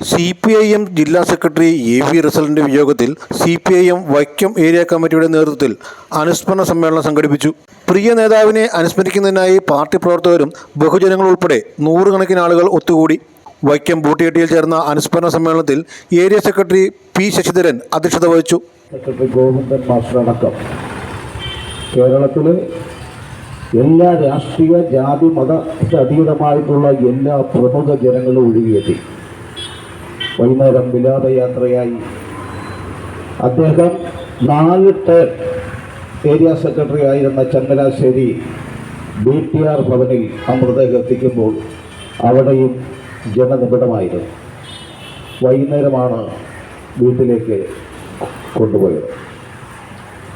C P I M ജില്ലാ secretary A V റിസലിന്റെ വിയോഗത്തിൽ C P I M Vaikom area കമ്മിറ്റിയുടെ നേതൃത്വത്തിൽ അനുസ്മരണ സമ്മേളനം സംഘടിപ്പിച്ചു. പ്രിയ നേതാവിനെ അനുസ്മരിക്കുന്നതിനായി പാർട്ടി പ്രവർത്തകരും ബഹുജനങ്ങൾ ഉൾപ്പെടെ നൂറുകണക്കിന് ആളുകൾ ഒത്തുകൂടി. വൈക്കം ബൂട്ടിയെട്ടിയിൽ ചേർന്ന അനുസ്മരണ സമ്മേളനത്തിൽ ഏരിയ സെക്രട്ടറി പി ശശിധരൻ അധ്യക്ഷത വഹിച്ചു. സെക്രട്ടറി ഗോവിന്ദൻ മാസ്റ്റർ അടക്കം. കേരളത്തിൽ എല്ലാ രാഷ്ട്രീയ ജാതി മത അതീതമായിട്ടുള്ള എല്ലാ പ്രമുഖ ജനങ്ങളും ഒഴുകിയെത്തി. വൈകുന്നേരം വിലാപയാത്രയായി അദ്ദേഹം നാല് ടേം ഏരിയ സെക്രട്ടറി ആയിരുന്ന ചങ്ങനാശ്ശേരി ബി ടി ആർ ഭവനിൽ മൃതദേഹം എത്തിക്കുമ്പോൾ അവിടെയും ജനനിബിഡമായിരുന്നു. വൈകുന്നേരമാണ് വീട്ടിലേക്ക് കൊണ്ടുപോയത്.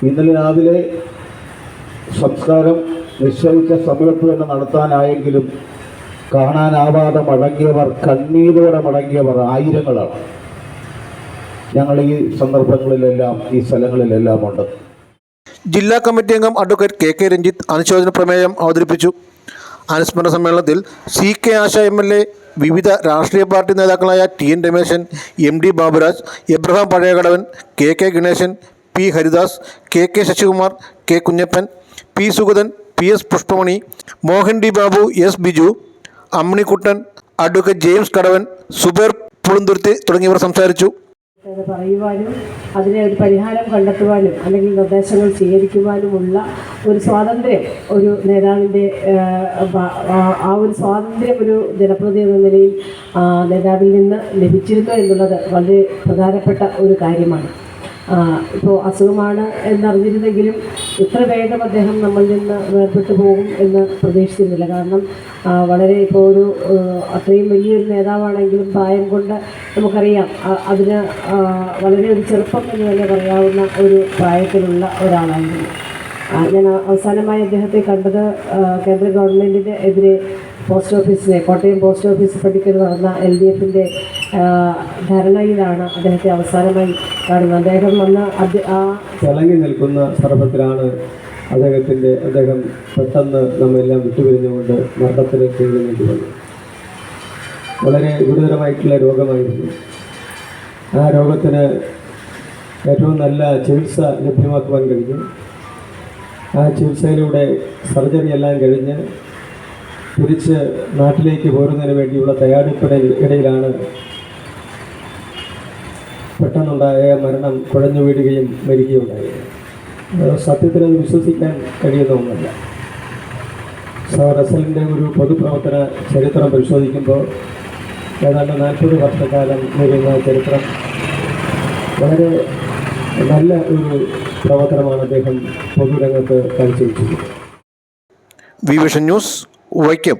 ഇന്നലെ രാവിലെ സംസ്കാരം നിശ്ചയിച്ച സമയത്ത് തന്നെ നടത്താനായെങ്കിലും കാണാനാവാതെ മടങ്ങിയവർ കണ്ണീരോടെ മടങ്ങിയവർ ആയിരങ്ങളാണ്. ഞങ്ങൾ ഈ സന്ദർഭങ്ങളിലെല്ലാം ഈ സ്ഥലങ്ങളിലെല്ലാം ഉണ്ട്. ജില്ലാ കമ്മിറ്റി അംഗം അഡ്വക്കേറ്റ് കെ കെ രഞ്ജിത്ത് അനുശോചന പ്രമേയം അവതരിപ്പിച്ചു. അനുസ്മരണ സമ്മേളനത്തിൽ C K Asha M L A വിവിധ രാഷ്ട്രീയ പാർട്ടി നേതാക്കളായ T N Ramesan M D Baburaj Abraham Pazhayakadavan K K Ganesan P Haridas K K Sasikumar K Kunjappan P Sugathan P S Pushpamani Mohan D Babu S Biju Amminikkuttan advocate James Kadavan Zubair Pulunthuruthy തുടങ്ങിയവർ സംസാരിച്ചു. പറയുവാനും അതിനെ ഒരു പരിഹാരം കണ്ടെത്തുവാനും അല്ലെങ്കിൽ നിർദ്ദേശങ്ങൾ സ്വീകരിക്കുവാനുമുള്ള ഒരു സ്വാതന്ത്ര്യം ഒരു നേതാവിന്റെ ആ ഒരു സ്വാതന്ത്ര്യം ഒരു ജനപ്രതി എന്ന നിലയിൽ നേതാവിൽ നിന്ന് ലഭിച്ചിരുന്നു എന്നുള്ളത് വളരെ പ്രധാനപ്പെട്ട ഒരു കാര്യമാണ്. ഇപ്പോൾ അസുഖമാണ് എന്നറിഞ്ഞിരുന്നെങ്കിലും ഇത്ര വേഗം അദ്ദേഹം നമ്മളിൽ നിന്ന് വേർപെട്ടു പോകും എന്ന് പ്രതീക്ഷിച്ചിരുന്നില്ല. കാരണം വളരെ ഇപ്പോൾ ഒരു അത്രയും വലിയൊരു നേതാവാണെങ്കിലും പ്രായം കൊണ്ട് നമുക്കറിയാം അതിന് വളരെ ഒരു ചെറുപ്പം എന്ന് തന്നെ പറയാവുന്ന ഒരു പ്രായത്തിലുള്ള ഒരാളായിരുന്നു. ഞാൻ അവസാനമായി അദ്ദേഹത്തെ കണ്ടത് കേന്ദ്ര ഗവൺമെന്റിന് എതിരെ പോസ്റ്റ് ഓഫീസിനെ കോട്ടയം പോസ്റ്റ് ഓഫീസ് പടിക്കൽ നടന്ന എൽ ഡി എഫിന്റെ ധരണയിലാണ് അദ്ദേഹത്തെ അവസാനമായി കാണുന്നത്. അദ്ദേഹം വന്ന ആ തിളങ്ങി നിൽക്കുന്ന സന്ദർഭത്തിലാണ് അദ്ദേഹത്തിന്റെ അദ്ദേഹം പെട്ടെന്ന് നമ്മെല്ലാം വിട്ടുപിരിഞ്ഞുകൊണ്ട് മരണത്തിലേക്ക് എഴുന്നേണ്ടി വന്നു വളരെ ഗുരുതരമായിട്ടുള്ള രോഗമായിരുന്നു. ആ രോഗത്തിന് ഏറ്റവും നല്ല ചികിത്സ ലഭ്യമാക്കുവാൻ കഴിഞ്ഞു. ആ ചികിത്സയിലൂടെ സർജറി എല്ലാം കഴിഞ്ഞ് തിരിച്ച് നാട്ടിലേക്ക് പോരുന്നതിന് വേണ്ടിയുള്ള തയ്യാറെടുപ്പിട ഇടയിലാണ് പെട്ടെന്നുണ്ടായ മരണം കുഴഞ്ഞു വീഴുകയും മരിക്കുകയുണ്ടായി സത്യത്തിൽ അത് വിശ്വസിക്കാൻ കഴിയുന്ന ഒന്നല്ല. റസലിന്റെ ഒരു പൊതുപ്രവർത്തന ചരിത്രം പരിശോധിക്കുമ്പോൾ ഏതാണ്ട് നാൽപ്പത് വർഷക്കാലം നീളുന്ന ചരിത്രം വളരെ നല്ല ഒരു പ്രവർത്തനമാണ് അദ്ദേഹം പൊതുരംഗത്ത് കാഴ്ചവെച്ചത്. V vision news Vaikom